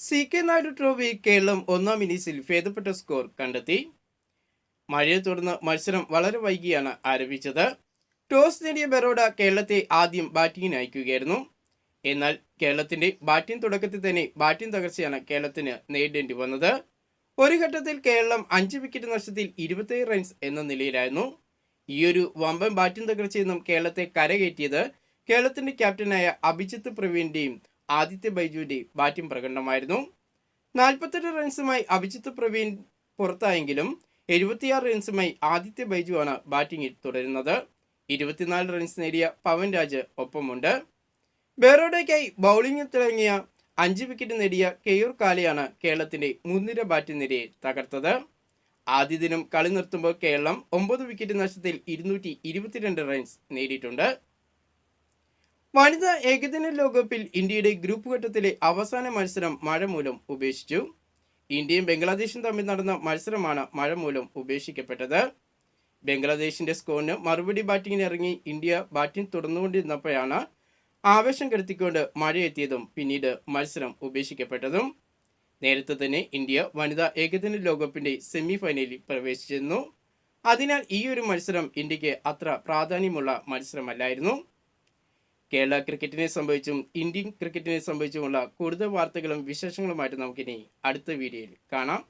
C K Naidu trophy Keralam ഒന്നാം ഇന്നിംഗ്സിൽ ഭേദപ്പെട്ട സ്കോർ കണ്ടെത്തി. മഴയെ തുടർന്ന് മത്സരം വളരെ വൈകിയാണ് ആരംഭിച്ചത്. ടോസ് നേടിയ ബറോഡ കേരളത്തെ ആദ്യം ബാറ്റിംഗിന് അയക്കുകയായിരുന്നു. എന്നാൽ കേരളത്തിന്റെ ബാറ്റിംഗ് തുടക്കത്തിൽ തന്നെ ബാറ്റിംഗ് തകർച്ചയാണ് കേരളത്തിന് നേരിടേണ്ടി വന്നത്. ഒരു ഘട്ടത്തിൽ കേരളം അഞ്ച് വിക്കറ്റ് നഷ്ടത്തിൽ ഇരുപത്തേഴ് റൺസ് എന്ന നിലയിലായിരുന്നു. ഈയൊരു വമ്പൻ ബാറ്റിംഗ് തകർച്ചയിൽ നിന്നും കേരളത്തെ കരകയറ്റിയത് കേരളത്തിന്റെ ക്യാപ്റ്റനായ അഭിജിത്ത് പ്രവീണിന്റെയും ആദിത്യ ബൈജുവിന്റെ ബാറ്റിംഗ് പ്രകടനമായിരുന്നു. നാൽപ്പത്തെട്ട് റൺസുമായി അഭിജിത്ത് പ്രവീൺ പുറത്തായെങ്കിലും എഴുപത്തിയാറ് റൺസുമായി ആദിത്യ ബൈജുവാണ് ബാറ്റിംഗിൽ തുടരുന്നത്. ഇരുപത്തിനാല് റൺസ് നേടിയ പവൻ രാജ് ഒപ്പമുണ്ട്. ബെറോഡയ്ക്കായി ബൗളിംഗിൽ തിളങ്ങിയ അഞ്ച് വിക്കറ്റ് നേടിയ കെയൂർ കാലയാണ് കേരളത്തിന്റെ മുൻനിര ബാറ്റിംഗ് നിരയെ തകർത്തത്. ആദ്യ ദിനം കളി നിർത്തുമ്പോൾ കേരളം ഒമ്പത് വിക്കറ്റ് നഷ്ടത്തിൽ ഇരുന്നൂറ്റി റൺസ് നേടിയിട്ടുണ്ട്. വനിതാ ഏകദിന ലോകകപ്പിൽ ഇന്ത്യയുടെ ഗ്രൂപ്പ് ഘട്ടത്തിലെ അവസാന മത്സരം മഴ മൂലം ഉപേക്ഷിച്ചു. ഇന്ത്യയും ബംഗ്ലാദേശും തമ്മിൽ നടന്ന മത്സരമാണ് മഴ മൂലം ഉപേക്ഷിക്കപ്പെട്ടത്. ബംഗ്ലാദേശിന്റെ സ്കോറിന് മറുപടി ബാറ്റിംഗിന് ഇറങ്ങി ഇന്ത്യ ബാറ്റിംഗ് തുടർന്നുകൊണ്ടിരുന്നപ്പോഴാണ് ആവേശം കെടുത്തിക്കൊണ്ട് മഴയെത്തിയതും പിന്നീട് മത്സരം ഉപേക്ഷിക്കപ്പെട്ടതും. നേരത്തെ തന്നെ ഇന്ത്യ വനിതാ ഏകദിന ലോകകപ്പിന്റെ സെമി ഫൈനലിൽ പ്രവേശിച്ചിരുന്നു. അതിനാൽ ഈ ഒരു മത്സരം ഇന്ത്യയ്ക്ക് അത്ര പ്രാധാന്യമുള്ള മത്സരമല്ലായിരുന്നു. കേരള ക്രിക്കറ്റിനെ സംബന്ധിച്ചും ഇന്ത്യൻ ക്രിക്കറ്റിനെ സംബന്ധിച്ചുമുള്ള കൂടുതൽ വാർത്തകളും വിശേഷങ്ങളുമായിട്ട് നമുക്കിനി അടുത്ത വീഡിയോയിൽ കാണാം.